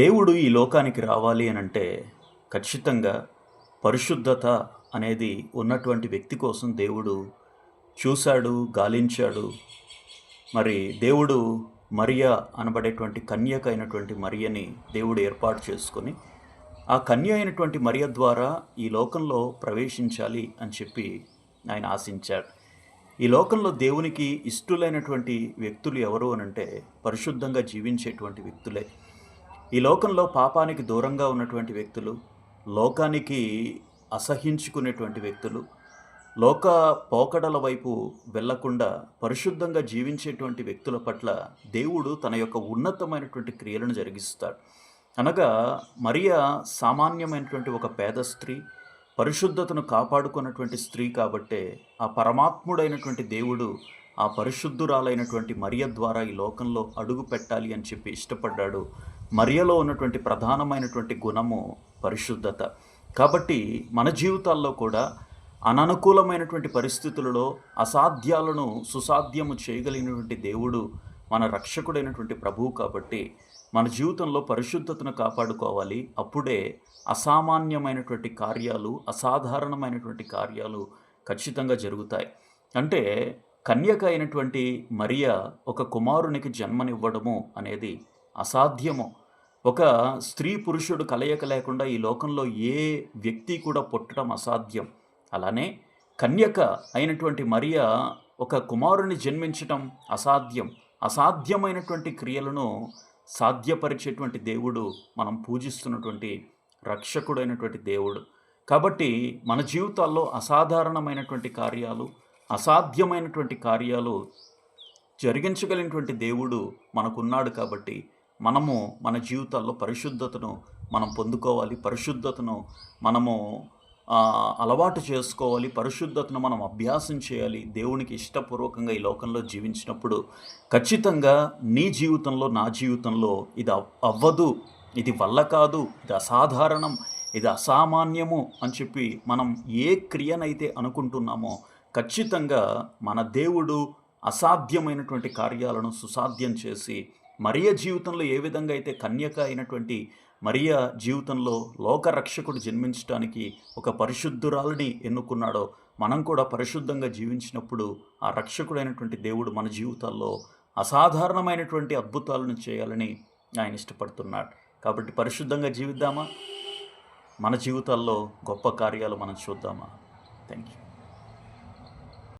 దేవుడు ఈ లోకానికి రావాలి అని అంటే ఖచ్చితంగా పరిశుద్ధత అనేది ఉన్నటువంటి వ్యక్తి కోసం దేవుడు చూశాడు గాలించాడు. మరి దేవుడు మరియా అనబడేటువంటి కన్యక అయినటువంటి మరియని దేవుడు ఏర్పాటు చేసుకొని ఆ కన్య అయినటువంటి మరియ ద్వారా ఈ లోకంలో ప్రవేశించాలి అని చెప్పి ఆయన ఆశించాడు. ఈ లోకంలో దేవునికి ఇష్టలైనటువంటి వ్యక్తులు ఎవరు అనంటే పరిశుద్ధంగా జీవించేటువంటి వ్యక్తులే. ఈ లోకంలో పాపానికి దూరంగా ఉన్నటువంటి వ్యక్తులు లోకానికి అసహించుకునేటువంటి వ్యక్తులు లోక పోకడల వైపు వెళ్ళకుండా పరిశుద్ధంగా జీవించేటువంటి వ్యక్తుల పట్ల దేవుడు తన యొక్క ఉన్నతమైనటువంటి క్రియలను జరిగిస్తాడు. అనగా మరియా సామాన్యమైనటువంటి ఒక పేద స్త్రీ పరిశుద్ధతను కాపాడుకున్నటువంటి స్త్రీ కాబట్టే ఆ పరమాత్ముడైనటువంటి దేవుడు ఆ పరిశుద్ధురాలైనటువంటి మరియ ద్వారా ఈ లోకంలో అడుగు పెట్టాలి అని చెప్పి ఇష్టపడ్డాడు మరియలో ఉన్నటువంటి ప్రధానమైనటువంటి గుణము పరిశుద్ధత. కాబట్టి మన జీవితాల్లో కూడా అననుకూలమైనటువంటి పరిస్థితులలో అసాధ్యాలను సుసాధ్యము చేయగలిగినటువంటి దేవుడు మన రక్షకుడైనటువంటి ప్రభువు కాబట్టి మన జీవితంలో పరిశుద్ధతను కాపాడుకోవాలి. అప్పుడే అసామాన్యమైనటువంటి కార్యాలు అసాధారణమైనటువంటి కార్యాలు ఖచ్చితంగా జరుగుతాయి. అంటే కన్యక అయినటువంటి మరియా ఒక కుమారునికి జన్మనివ్వడము అనేది అసాధ్యము. ఒక స్త్రీ పురుషుడు కలయిక లేకుండా ఈ లోకంలో ఏ వ్యక్తి కూడా పుట్టడం అసాధ్యం. అలానే కన్యక అయినటువంటి మరియ ఒక కుమారుని జన్మించటం అసాధ్యం. అసాధ్యమైనటువంటి క్రియలను సాధ్యపరిచేటువంటి దేవుడు మనం పూజిస్తున్నటువంటి రక్షకుడైనటువంటి దేవుడు. కాబట్టి మన జీవితాల్లో అసాధారణమైనటువంటి కార్యాలు అసాధ్యమైనటువంటి కార్యాలు జరిగించగలిగినటువంటి దేవుడు మనకున్నాడు కాబట్టి మనము మన జీవితాల్లో పరిశుద్ధతను మనం పొందుకోవాలి పరిశుద్ధతను మనము అలవాటు చేసుకోవాలి పరిశుద్ధతను మనం అభ్యాసం చేయాలి దేవునికి ఇష్టపూర్వకంగా ఈ లోకంలో జీవించినప్పుడు ఖచ్చితంగా నీ జీవితంలో నా జీవితంలో ఇది అవ్వదు. ఇది వల్ల కాదు ఇది అసాధారణం ఇది అసామాన్యము అని చెప్పి మనం ఏ క్రియనైతే అనుకుంటున్నామో ఖచ్చితంగా మన దేవుడు అసాధ్యమైనటువంటి కార్యాలను సుసాధ్యం చేసి మరియ జీవితంలో ఏ విధంగా అయితే కన్యక అయినటువంటి మరియ జీవితంలో లోకరక్షకుడు జన్మించడానికి ఒక పరిశుద్ధురాలని ఎన్నుకున్నాడో మనం కూడా పరిశుద్ధంగా జీవించినప్పుడు ఆ రక్షకుడైనటువంటి దేవుడు మన జీవితాల్లో అసాధారణమైనటువంటి అద్భుతాలను చేయాలని ఆయన ఇష్టపడుతున్నాడు. కాబట్టి పరిశుద్ధంగా జీవిద్దామా? మన జీవితాల్లో గొప్ప కార్యాలు మనం చూద్దామా? Thank you